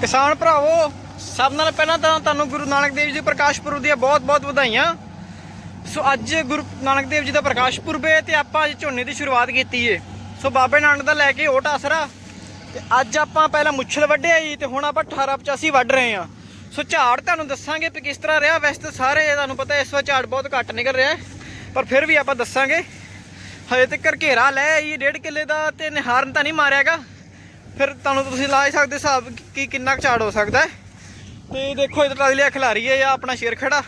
ਕਿਸਾਨ ਭਰਾਵੋ, ਸਭ ਨਾਲ ਪਹਿਲਾਂ ਤਾਂ ਤੁਹਾਨੂੰ ਗੁਰੂ ਨਾਨਕ ਦੇਵ ਜੀ ਪ੍ਰਕਾਸ਼ ਪੁਰਬ ਦੀਆਂ ਬਹੁਤ-ਬਹੁਤ ਵਧਾਈਆਂ। ਸੋ ਅੱਜ ਗੁਰੂ ਨਾਨਕ ਦੇਵ ਜੀ ਦਾ ਪ੍ਰਕਾਸ਼ ਪੁਰਬ ਹੈ ਤੇ ਆਪਾਂ ਅੱਜ ਝੋਨੇ ਦੀ ਸ਼ੁਰੂਆਤ ਕੀਤੀ ਏ। ਸੋ ਬਾਬੇ ਨਾਨਕ ਦਾ ਲੈ ਕੇ ਓਟ ਆਸਰਾ। ਤੇ ਅੱਜ ਆਪਾਂ ਪਹਿਲਾਂ ਮੁੱਛਲ ਵੱਢਿਆ ਜੀ ਤੇ ਹੁਣ ਆਪਾਂ 1885 ਵੱਢ ਰਹੇ ਹਾਂ। ਸੋ ਝਾੜ ਤੁਹਾਨੂੰ ਦੱਸਾਂਗੇ ਕਿ ਕਿਸ ਤਰ੍ਹਾਂ ਰਿਹਾ। ਵੈਸੇ ਤਾਂ ਸਾਰੇ ਤੁਹਾਨੂੰ ਪਤਾ ਇਸ ਵਾਰ ਝਾੜ ਬਹੁਤ ਘੱਟ ਨਿਕਲ ਰਿਹਾ ਪਰ ਫਿਰ ਵੀ ਆਪਾਂ ਦੱਸਾਂਗੇ। ਹਜੇ ਤੱਕ ਘੇਰਾ ਲੈ ਜੀ ਡੇਢ ਕਿੱਲੇ ਦਾ ਤੇ ਨਿਹਾਰਨ ਤਾਂ ਨਹੀਂ ਮਾਰਿਆਗਾ। ਫਿਰ ਤੁਹਾਨੂੰ ਤੁਸੀਂ ਲਾ ਹੀ ਸਕਦੇ ਹਿਸਾਬ ਕਿ ਕਿੰਨਾ ਕੁ ਝਾੜ ਹੋ ਸਕਦਾ ਹੈ। ਤੇ ਦੇਖੋ, ਇਹ ਟਰਾਲੀ ਆ ਖਿਲਾਰੀ ਹੈ ਆ ਆਪਣਾ ਸ਼ੇਰ ਖੜਾ।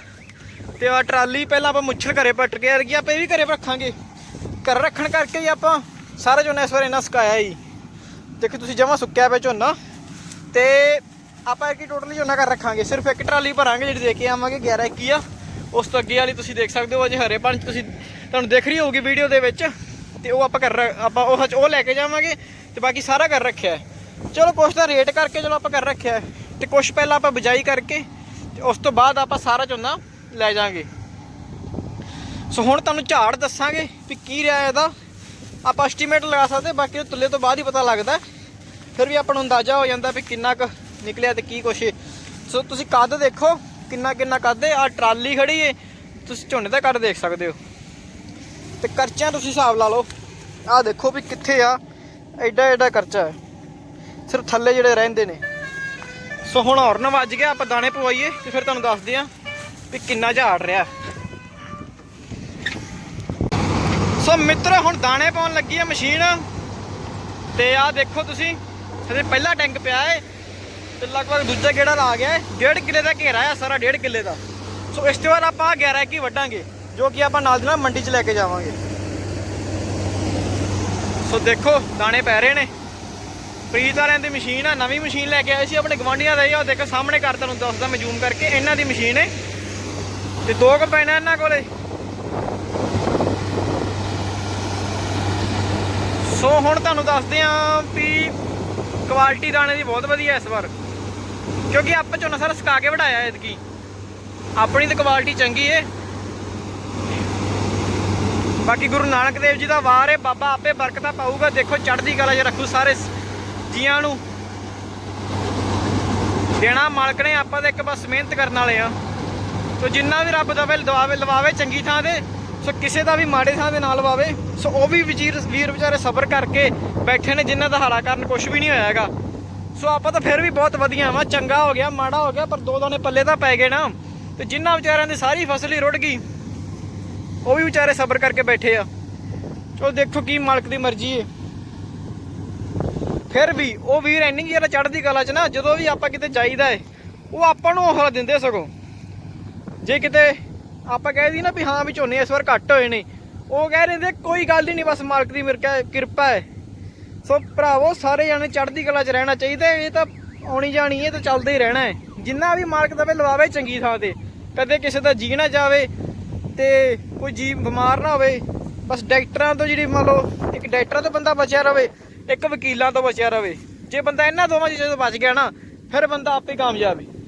ਤੇ ਆ ਟਰਾਲੀ ਪਹਿਲਾਂ ਆਪਾਂ ਮੁੱਛਲ ਘਰੇ ਪੱਟ ਕੇ ਰਗੀ ਆਪਾਂ ਇਹ ਵੀ ਘਰੇ ਰੱਖਾਂਗੇ। ਘਰ ਰੱਖਣ ਕਰਕੇ ਹੀ ਆਪਾਂ ਸਾਰਾ ਝੋਨਾ ਇਸ ਵਾਰ ਇਹਨਾਂ ਸੁਕਾਇਆ ਹੀ। ਦੇਖੋ, ਤੁਸੀਂ ਜਮਾ ਸੁੱਕਿਆ ਪਿਆ ਝੋਨਾ। ਤੇ ਆਪਾਂ ਇੱਕ ਟੋਟਲੀ ਝੋਨਾ ਕਰ ਰੱਖਾਂਗੇ। ਸਿਰਫ ਇੱਕ ਟਰਾਲੀ ਭਰਾਂਗੇ ਜਿਹੜੀ ਦੇ ਕੇ ਆਵਾਂਗੇ 11 21 ਆ। ਉਸ ਤੋਂ ਅੱਗੇ ਵਾਲੀ ਤੁਸੀਂ ਦੇਖ ਸਕਦੇ ਹੋ, ਅਜੇ ਹਰੇ ਪੰਜ ਤੁਸੀਂ, ਤੁਹਾਨੂੰ ਦਿਖ ਰਹੀ ਹੋਊਗੀ ਵੀਡੀਓ ਦੇ ਵਿੱਚ। ਤੇ ਉਹ ਆਪਾਂ ਕਰ ਆਪਾਂ ਉਹ ਉਹ ਲੈ ਕੇ ਜਾਵਾਂਗੇ। ਤੇ ਬਾਕੀ ਸਾਰਾ ਕਰ ਰੱਖਿਆ ਚਲੋ ਕੁਛ ਤਾਂ ਰੇਟ ਕਰਕੇ ਚਲੋ ਆਪਾਂ ਕਰ ਰੱਖਿਆ ਹੈ। ਤੇ ਕੁਛ ਪਹਿਲਾਂ ਆਪਾਂ ਬਿਜਾਈ ਕਰਕੇ ਤੇ ਉਸ ਤੋਂ ਬਾਅਦ ਆਪਾਂ ਸਾਰਾ ਝੋਨਾ ਲੈ ਜਾਾਂਗੇ ਸੋ ਹੁਣ ਤੁਹਾਨੂੰ ਝਾੜ ਦੱਸਾਂਗੇ ਵੀ ਕੀ ਰਿਹਾ ਇਹਦਾ। ਆਪਾਂ ਐਸਟੀਮੇਟ ਲਗਾ ਸਕਦੇ, ਬਾਕੀ ਉਹ ਤੁੱਲੇ ਤੋਂ ਬਾਅਦ ਹੀ ਪਤਾ ਲੱਗਦਾ ਫਿਰ ਵੀ ਆਪਾਂ ਨੂੰ ਅੰਦਾਜ਼ਾ ਹੋ ਜਾਂਦਾ ਵੀ ਕਿੰਨਾ ਕੁ ਨਿਕਲਿਆ ਤੇ ਕੀ ਕੁਛ ਹੈ ਸੋ ਤੁਸੀਂ ਕੱਦ ਦੇਖੋ, ਕਿੰਨਾ ਕਿੰਨਾ ਕੱਦ ਹੈ। ਆ ਟਰਾਲੀ ਖੜੀ ਏ ਤੁਸੀਂ ਝੋਨੇ ਦਾ ਕੱਦ ਦੇਖ ਸਕਦੇ ਹੋ। ਤੇ ਕਰਚਿਆਂ ਤੁਸੀਂ ਹਿਸਾਬ ਲਾ ਲਓ। ਆਹ ਦੇਖੋ ਵੀ ਕਿੱਥੇ ਆ। ਐਡਾ ਐਡਾ ਖਰਚਾ ਹੈ। ਸਿਰਫ ਥੱਲੇ ਜਿਹੜੇ ਰਹਿੰਦੇ ਨੇ। ਸੋ ਹੁਣ ਹੌਰਨ ਵੱਜ ਗਿਆ, ਆਪਾਂ ਦਾਣੇ ਪਵਾਈਏ ਤੇ ਫਿਰ ਤੁਹਾਨੂੰ ਦੱਸਦੇ ਆ ਵੀ ਕਿੰਨਾ ਝਾੜ ਰਿਹਾ। ਸੋ ਮਿੱਤਰੋ, ਹੁਣ ਦਾਣੇ ਪਾਉਣ ਲੱਗੀ ਆ ਮਸ਼ੀਨ। ਤੇ ਆਹ ਦੇਖੋ ਤੁਸੀਂ ਇਹਦੇ ਪਹਿਲਾ ਟੈਂਕ ਪਿਆ ਹੈ ਤੇ ਲਗਭਗ ਦੂਜਾ ਗੇੜਾ ਲਾ ਗਿਆ ਏ। ਡੇਢ ਕਿੱਲੇ ਦਾ ਘੇਰਾ ਆ ਸਾਰਾ, ਡੇਢ ਕਿੱਲੇ ਦਾ। ਸੋ ਇਸ ਤੋਂ ਬਾਅਦ ਆਪਾਂ 11 ਕੀ ਵੱਢਾਂਗੇ, ਜੋ ਕਿ ਆਪਾਂ ਨਾਲ ਦੀ ਨਾਲ ਮੰਡੀ 'ਚ ਲੈ ਕੇ ਜਾਵਾਂਗੇ। ਸੋ ਦੇਖੋ, ਦਾਣੇ ਪੈ ਰਹੇ ਨੇ। ਪ੍ਰੀਤ ਵਾਲਿਆਂ ਦੀ ਮਸ਼ੀਨ ਆ, ਨਵੀਂ ਮਸ਼ੀਨ ਲੈ ਕੇ ਆਏ ਸੀ, ਆਪਣੇ ਗਵਾਂਢੀਆਂ ਦਾ ਹੀ ਆ, ਉਹ ਦੇਖੋ ਸਾਹਮਣੇ ਕਰ ਤੁਹਾਨੂੰ ਦੱਸਦਾ ਮੈਂ ਜ਼ੂਮ ਕਰਕੇ, ਇਹਨਾਂ ਦੀ ਮਸ਼ੀਨ ਹੈ ਤੇ ਦੋ ਕੰਬਾਈਨਾਂ ਇਹਨਾਂ ਕੋਲੇ। ਸੋ ਹੁਣ ਤੁਹਾਨੂੰ ਦੱਸਦੇ ਆਂ ਵੀ ਕੁਆਲਿਟੀ ਦਾਣੇ ਦੀ ਬਹੁਤ ਵਧੀਆ ਇਸ ਵਾਰ। ਕਿਉਂਕਿ ਆਪਾਂ ਝੋਨਾ ਸਾਰਾ ਸੁਕਾ ਕੇ ਵਢਾਇਆ ਐਤਕੀ। ਆਪਣੀ ਤਾਂ ਕੁਆਲਿਟੀ ਚੰਗੀ ਏ। ਬਾਕੀ ਗੁਰੂ ਨਾਨਕ ਦੇਵ ਜੀ ਦਾ ਵਾਰ ਏ ਬਾਬਾ ਆਪੇ ਬਰਕਤਾਂ ਪਾਊਗਾ। ਦੇਖੋ, ਚੜ੍ਹਦੀ ਕਲਾ 'ਚ ਰੱਖੂ ਸਾਰੇ ਜੀਆਂ ਨੂੰ। ਦੇਣਾ ਮਾਲਕ ਨੇ ਆਪਾਂ ਤਾਂ ਇੱਕ ਬਸ ਮਿਹਨਤ ਕਰਨ ਵਾਲੇ ਆ। ਸੋ ਜਿੰਨਾ ਵੀ ਰੱਬ ਦਵੇ, ਲਵਾਵੇ ਲਵਾਵੇ ਚੰਗੀ ਥਾਂ ਤੇ। ਸੋ ਕਿਸੇ ਦਾ ਵੀ ਮਾੜੇ ਥਾਂ ਦੇ ਨਾਲ ਲਵਾਵੇ। ਸੋ ਉਹ ਵੀ ਵੀਰ ਵੀਰ ਵਿਚਾਰੇ ਸਬਰ ਕਰਕੇ ਬੈਠੇ ਨੇ, ਜਿਨ੍ਹਾਂ ਦਾ ਹਾਲਾ ਕਰਨ ਕੁਝ ਵੀ ਨਹੀਂ ਹੋਇਆ ਹੈਗਾ। ਸੋ ਆਪਾਂ ਤਾਂ ਫਿਰ ਵੀ ਬਹੁਤ ਵਧੀਆ ਵਾ। ਚੰਗਾ ਹੋ ਗਿਆ, ਮਾੜਾ ਹੋ ਗਿਆ, ਪਰ ਦੋ ਦੋਨੇ ਪੱਲੇ ਤਾਂ ਪੈ ਗਏ ਨਾ। ਤੇ ਜਿਨ੍ਹਾਂ ਵਿਚਾਰਿਆਂ ਦੀ ਸਾਰੀ ਫਸਲ ਹੀ ਰੁੜ ਗਈ। ਉਹ ਵੀ ਵਿਚਾਰੇ ਸਬਰ ਕਰਕੇ ਬੈਠੇ ਆ। ਚਲੋ ਦੇਖੋ ਕੀ ਮਾਲਕ ਦੀ ਮਰਜ਼ੀ ਏ। ਫਿਰ ਵੀ ਉਹ ਵੀਰ ਐਨੀ ਜਿਹੜਾ ਚੜ੍ਹਦੀ ਕਲਾ 'ਚ ਨਾ, ਜਦੋਂ ਵੀ ਆਪਾਂ ਕਿਤੇ ਜਾਈਦਾ ਏ, ਉਹ ਆਪਾਂ ਨੂੰ ਹੌਸਲਾ ਦਿੰਦੇ ਸਗੋਂ। ਜੇ ਕਿਤੇ ਆਪਾਂ ਕਹਿ ਦੀ ਨਾ ਵੀ ਹਾਂ ਵੀ ਝੋਨੇ ਇਸ ਵਾਰ ਘੱਟ ਹੋਏ ਨੇ, ਉਹ ਕਹਿ ਰਹੇ ਨੇ, ਕੋਈ ਗੱਲ ਹੀ ਨਹੀਂ, ਬਸ ਮਾਲਕ ਦੀ ਮਿਰਕਾ ਕਿਰਪਾ ਹੈ ਸੋ ਭਰਾਵੋ, ਸਾਰੇ ਜਾਣੇ ਚੜ੍ਹਦੀ ਕਲਾ 'ਚ ਰਹਿਣਾ ਚਾਹੀਦਾ ਇਹ ਤਾਂ ਆਉਣੀ ਜਾਣੀ ਹੈ ਤੇ ਚੱਲਦਾ ਹੀ ਰਹਿਣਾ ਹੈ ਜਿੰਨਾ ਵੀ ਮਾਲਕ ਦਵੇ, ਲਵਾਵੇ ਚੰਗੀ ਥਾਂ ਤੇ। ਕਦੇ ਕਿਸੇ ਦਾ ਜੀ ਨਾ ਜਾਵੇ ਤੇ ਕੋਈ ਜੀਵ ਬਿਮਾਰ ਨਾ ਹੋਵੇ, ਬਸ ਡਾਕਟਰਾਂ ਤੋਂ ਜਿਹੜੀ ਮੰਨ ਲਓ, ਇੱਕ ਡਾਕਟਰਾਂ ਤੋਂ ਬੰਦਾ ਬਚਿਆ ਰਵੇ, ਇੱਕ ਵਕੀਲਾਂ ਤੋਂ ਬਚਿਆ ਰਵੇ। ਜੇ ਬੰਦਾ ਇਹਨਾਂ ਦੋਵਾਂ ਚੀਜ਼ਾਂ ਤੋਂ ਬਚ ਗਿਆ ਨਾ, ਫਿਰ ਬੰਦਾ ਆਪੇ ਕਾਮਯਾਬ ਹੈ